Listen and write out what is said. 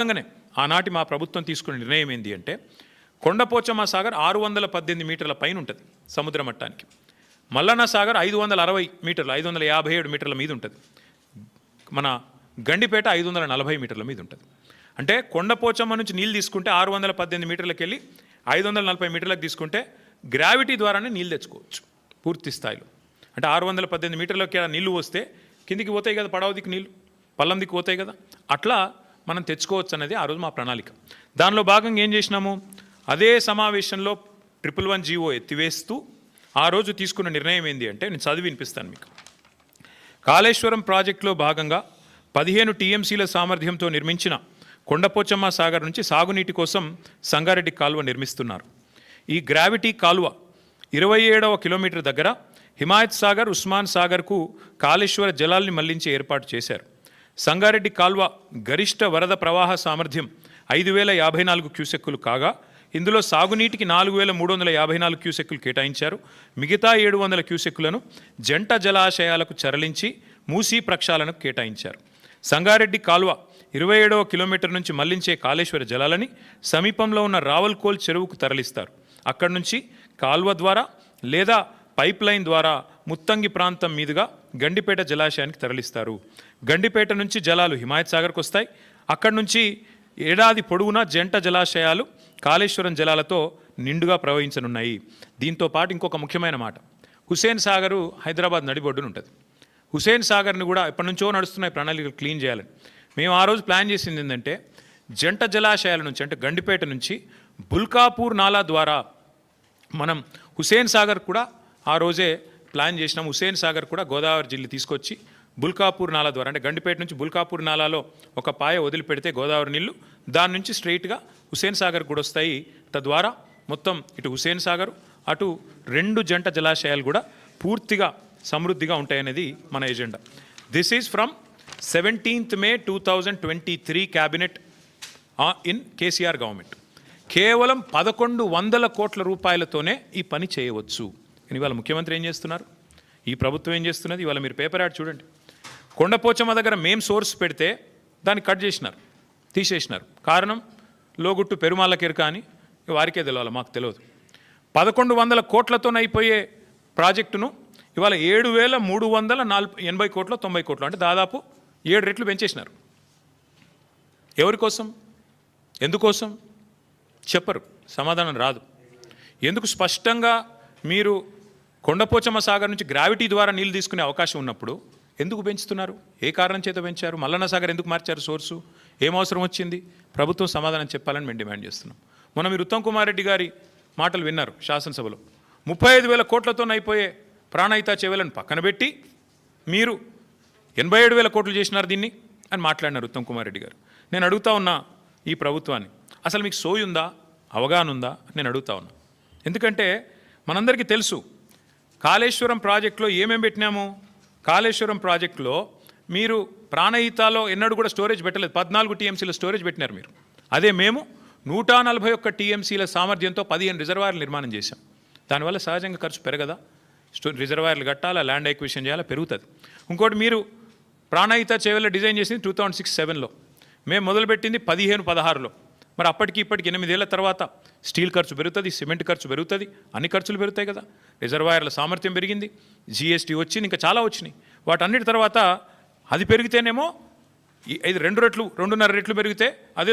భాగంగానే ఆనాటి మా ప్రభుత్వం తీసుకున్న నిర్ణయం ఏంటి అంటే కొండపోచమ్మ సాగర్ ఆరు వందల పద్దెనిమిది మీటర్ల పైన ఉంటుంది సముద్ర మట్టానికి. మల్లన్న సాగర్ ఐదు వందల అరవై మీటర్లు ఐదు వందల యాభై ఏడు మీటర్ల మీద ఉంటుంది. మన గండిపేట ఐదు వందల నలభై మీటర్ల మీద ఉంటుంది. అంటే కొండపోచమ్మ నుంచి నీళ్ళు తీసుకుంటే ఆరు వందల పద్దెనిమిది మీటర్లకు వెళ్ళి ఐదు వందల నలభై మీటర్లకు తీసుకుంటే గ్రావిటీ ద్వారానే నీళ్ళు తెచ్చుకోవచ్చు పూర్తి స్థాయిలో. అంటే ఆరు వందల పద్దెనిమిది మీటర్లకి నీళ్ళు వస్తే కిందికి పోతాయి కదా పడవ దిక్కు నీళ్ళు పల్లం దిక్కు పోతాయి కదా. అట్లా మనం తెచ్చుకోవచ్చు అనేది ఆ రోజు మా ప్రణాళిక. దానిలో భాగంగా ఏం చేసినాము? అదే సమావేశంలో ట్రిపుల్ వన్ జీవో ఎత్తివేస్తూ ఆ రోజు తీసుకున్న నిర్ణయం ఏంటి అంటే నేను చదివి వినిపిస్తాను మీకు. కాళేశ్వరం ప్రాజెక్టులో భాగంగా పదిహేను టీఎంసీల సామర్థ్యంతో నిర్మించిన కొండపోచమ్మ సాగర్ నుంచి సాగునీటి కోసం సంగారెడ్డి కాలువ నిర్మిస్తున్నారు. ఈ గ్రావిటీ కాలువ ఇరవై ఏడవ కిలోమీటర్ దగ్గర హిమాయత్ సాగర్ ఉస్మాన్ సాగర్కు కాళేశ్వర జలాల్ని మళ్ళించి ఏర్పాటు చేశారు. సంగారెడ్డి కాల్వ గరిష్ట వరద ప్రవాహ సామర్థ్యం ఐదు వేల యాభై నాలుగు క్యూసెక్కులు కాగా ఇందులో సాగునీటికి నాలుగు వేల మూడు వందల యాభై నాలుగు క్యూసెక్కులు కేటాయించారు. మిగతా ఏడు వందల క్యూసెక్కులను జంట జలాశయాలకు చరలించి మూసీ ప్రక్షాళనకు కేటాయించారు. సంగారెడ్డి కాల్వ ఇరవై ఏడవ కిలోమీటర్ నుంచి మళ్ళించే కాళేశ్వర జలాలని సమీపంలో ఉన్న రావల్కోల్ చెరువుకు తరలిస్తారు. అక్కడి నుంచి కాల్వ ద్వారా లేదా పైప్ లైన్ ద్వారా ముత్తంగి ప్రాంతం మీదుగా గండిపేట జలాశయానికి తరలిస్తారు. గండిపేట నుంచి జలాలు హిమాయత్ సాగర్కు వస్తాయి. అక్కడి నుంచి ఏడాది పొడవునా జంట జలాశయాలు కాళేశ్వరం జలాలతో నిండుగా ప్రవహించనున్నాయి. దీంతో పాటు ఇంకొక ముఖ్యమైన మాట. హుసేన్ సాగరు హైదరాబాద్ నడిబొడ్డున ఉంటుంది. హుసేన్ సాగర్ని కూడా ఎప్పటి నుంచో నడుస్తున్నాయి ప్రణాళికలు క్లీన్ చేయాలని. మేము ఆ రోజు ప్లాన్ చేసింది ఏంటంటే జంట జలాశయాల నుంచి అంటే గండిపేట నుంచి బుల్కాపూర్ నాలా ద్వారా మనం హుసేన్ సాగర్ కూడా ఆ రోజే ప్లాన్ చేసినాం. హుసేన్ సాగర్ కూడా గోదావరి జిల్లా తీసుకొచ్చి బుల్కాపూర్ నాలా ద్వారా అంటే గండిపేట నుంచి బుల్కాపూర్ నాలాలో ఒక పాయ వదిలిపెడితే గోదావరి నీళ్ళు దాని నుంచి స్ట్రైట్గా హుసేన్ సాగర్ కూడా వస్తాయి. తద్వారా మొత్తం ఇటు హుసేన్ సాగర్ అటు రెండు జంట జలాశయాలు కూడా పూర్తిగా సమృద్ధిగా ఉంటాయనేది మన agenda. This is from seventeenth May two thousand twenty three cabinet in KCR government కేవలం పదకొండు వందల కోట్ల రూపాయలతోనే ఈ పని చేయవచ్చు. కానీ ఇవాళ ముఖ్యమంత్రి ఏం చేస్తున్నారు? ఈ ప్రభుత్వం ఏం చేస్తున్నది? ఇవాళ మీరు పేపర్ యాడ్ చూడండి. కొండపోచమ్మ దగ్గర మేం సోర్స్ పెడితే దాన్ని కట్ చేసినారు తీసేసినారు. కారణం? లోగుట్టు పెరుమాళ్ళ పెరుమాళ్ళకెరక అని వారికే తెలవాలి మాకు తెలియదు పదకొండు వందల కోట్లతో అయిపోయే ప్రాజెక్టును ఇవాళ ఏడు వేల మూడు వందల నాలుగు ఎనభై కోట్లు తొంభై కోట్లు అంటే దాదాపు ఏడు రెట్లు పెంచేసినారు. ఎవరి కోసం? ఎందుకోసం? చెప్పరు సమాధానం రాదు. ఎందుకు స్పష్టంగా మీరు కొండపోచమ్మ సాగర్ నుంచి గ్రావిటీ ద్వారా నీళ్ళు తీసుకునే అవకాశం ఉన్నప్పుడు ఎందుకు పెంచుతున్నారు? ఏ కారణం చేత పెంచారు? మల్లన్న సాగర్ ఎందుకు మార్చారు సోర్సు? ఏం అవసరం వచ్చింది? ప్రభుత్వం సమాధానం చెప్పాలని మేము డిమాండ్ చేస్తున్నాం. మొన్న మీరు ఉత్తమ్ కుమార్ రెడ్డి గారి మాటలు విన్నారు శాసనసభలో. ముప్పై ఐదు వేల కోట్లతోనైపోయే ప్రాణాయిత ప్రాణహిత చెవులను పక్కన పెట్టి మీరు ఎనభై ఏడు వేల కోట్లు చేసినారు దీన్ని అని మాట్లాడినారు ఉత్తమ్ కుమార్ రెడ్డి గారు. నేను అడుగుతా ఉన్నా ఈ ప్రభుత్వాన్ని. అసలు మీకు సోయి ఉందా? అవగాహన ఉందా? నేను అడుగుతా ఉన్నా. ఎందుకంటే మనందరికీ తెలుసు కాళేశ్వరం ప్రాజెక్టులో ఏమేమి పెట్టినాము? కాళేశ్వరం ప్రాజెక్టులో మీరు ప్రాణహితాలో ఎన్నడూ కూడా స్టోరేజ్ పెట్టలేదు. పద్నాలుగు టీఎంసీల స్టోరేజ్ పెట్టినారు మీరు. అదే మేము నూట నలభై ఒక్క టీఎంసీల సామర్థ్యంతో పదిహేను రిజర్వాయర్లు నిర్మాణం చేశాం. దానివల్ల సహజంగా ఖర్చు పెరగదా? స్టో రిజర్వాయర్లు కట్టాలా? ల్యాండ్ ఎక్విషన్ చేయాలా? పెరుగుతుంది. ఇంకోటి మీరు ప్రాణహిత చేవెళ్ళ డిజైన్ చేసింది టూ థౌజండ్ సిక్స్ సెవెన్లో. మేము మొదలుపెట్టింది పదిహేను పదహారులో. మరి అప్పటికి ఇప్పటికి ఎనిమిదేళ్ళ తర్వాత స్టీల్ ఖర్చు పెరుగుతుంది సిమెంట్ ఖర్చు పెరుగుతుంది అన్ని ఖర్చులు పెరుగుతాయి కదా. రిజర్వాయర్ల సామర్థ్యం పెరిగింది జిఎస్టీ వచ్చింది ఇంకా చాలా వచ్చినాయి. వాటన్నిటి తర్వాత అది పెరిగితేనేమో ఇది రెండు రెట్లు రెండున్నర రెట్లు పెరిగితే అదే